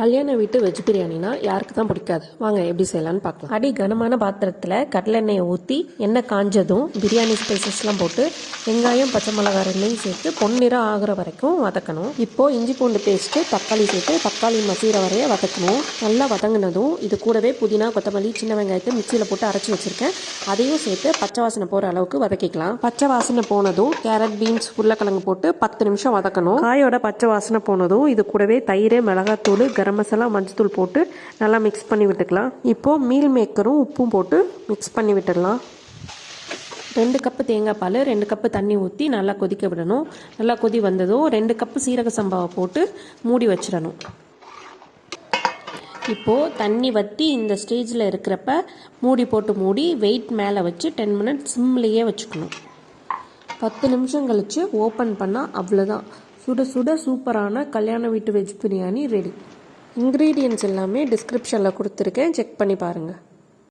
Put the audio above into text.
கல்யாண வீட்டு வெஜ் பிரியாணினா யாருக்கு தான் பிடிக்காது? வாங்க எப்படி செய்யலாம்னு பார்க்கலாம். அடி கனமான பாத்திரத்தில் கடலெண்ணெயை ஊற்றி எண்ணெய் காஞ்சதும் பிரியாணி ஸ்பைசஸ்லாம் போட்டு வெங்காயம் பச்சை மிளகாய் ரெண்டையும் சேர்த்து பொன்னிறம் ஆகுற வரைக்கும் வதக்கணும். இப்போ இஞ்சி பூண்டு பேஸ்ட்டு தக்காளி சேர்த்து தக்காளி மசீர வரைய வதக்கணும். நல்லா வதங்கினதும் இது கூடவே புதினா கொத்தமல்லி சின்ன வெங்காயத்தை மிக்சியில் போட்டு அரைச்சி வச்சிருக்கேன். அதையும் சேர்த்து பச்சை வாசனை போகிற அளவுக்கு வதக்கிக்கலாம். பச்சை வாசனை போனதும் கேரட் பீன்ஸ் உருளைக்கிழங்கு போட்டு பத்து நிமிஷம் வதக்கணும். காயோட பச்சை வாசனை போனதும் இது கூடவே தயிர் மிளகாத்தூள் கரம் மசாலா மஞ்சத்தூள் போட்டு நல்லா மிக்ஸ் பண்ணி விட்டுக்கலாம். இப்போது மீல் மேக்கரும் உப்பும் போட்டு மிக்ஸ் பண்ணி விட்டுடலாம். ரெண்டு கப்பு தேங்காய் பால் ரெண்டு கப்பு தண்ணி ஊற்றி நல்லா கொதிக்க விடணும். நல்லா கொதி வந்ததும் ரெண்டு கப்பு சீரக சம்பாவை போட்டு மூடி வச்சிடணும். இப்போது தண்ணி வற்றி இந்த ஸ்டேஜில் இருக்கிறப்ப மூடி போட்டு மூடி வெயிட் மேலே வச்சு டென் மினிட்ஸ் சிம்லேயே வச்சுக்கணும். பத்து நிமிஷம் கழித்து ஓப்பன் பண்ணால் அவ்வளோதான் சுட சுட சூப்பரான கல்யாண வீட்டு வெஜ் பிரியாணி ரெடி இன்க்ரீடியன்ட்ஸ் எல்லாமே டிஸ்கிரிப்ஷனில் கொடுத்துருக்கேன். செக் பண்ணி பாருங்கள்